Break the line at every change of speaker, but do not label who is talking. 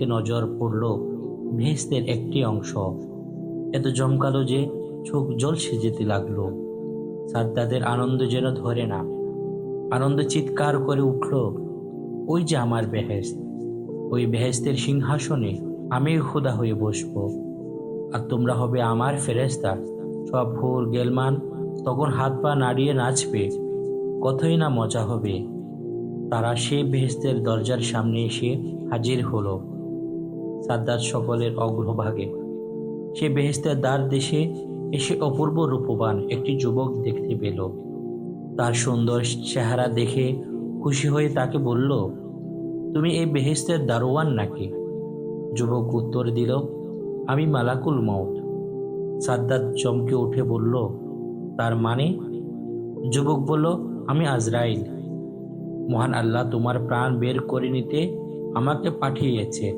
থেকে নজর পড়ল ভেস্তের একটি অংশ। এত জমকালো যে চোখ জলসে যেতে লাগল। সাদ্দাদের আনন্দ যেন ধরে না। আনন্দ চিৎকার করে উঠল, ওই যে আমার বেহেস্ত ওই বেহেস্তের সিংহাসনে আমি খোদা হয়ে বসবো। আর তোমরা হবে আমার ফেরেস্তা সব ভোর গেলমান তখন হাত পা নাড়িয়ে নাচবে। কতই না মজা হবে। তারা সেই বেহেস্তের দরজার সামনে এসে হাজির হলো। সাদ্দাত সকলের অগ্রভাগে। সে বেহেস্তের দ্বার দেশে এসে অপূর্ব রূপবান একটি যুবক দেখতে পেল। তার সুন্দর চেহারা দেখে খুশি হয়ে তাকে বলল, তুমি এই বেহেস্তের দারোয়ান নাকি? যুবক উত্তর দিল, আমি মালাকুল মউত সাদ্দাত চমকে উঠে বলল, তার মানে? যুবক বলল, আমি আজরাইল। মহান আল্লাহ তোমার প্রাণ বের করে নিতে আমাকে পাঠিয়েছে।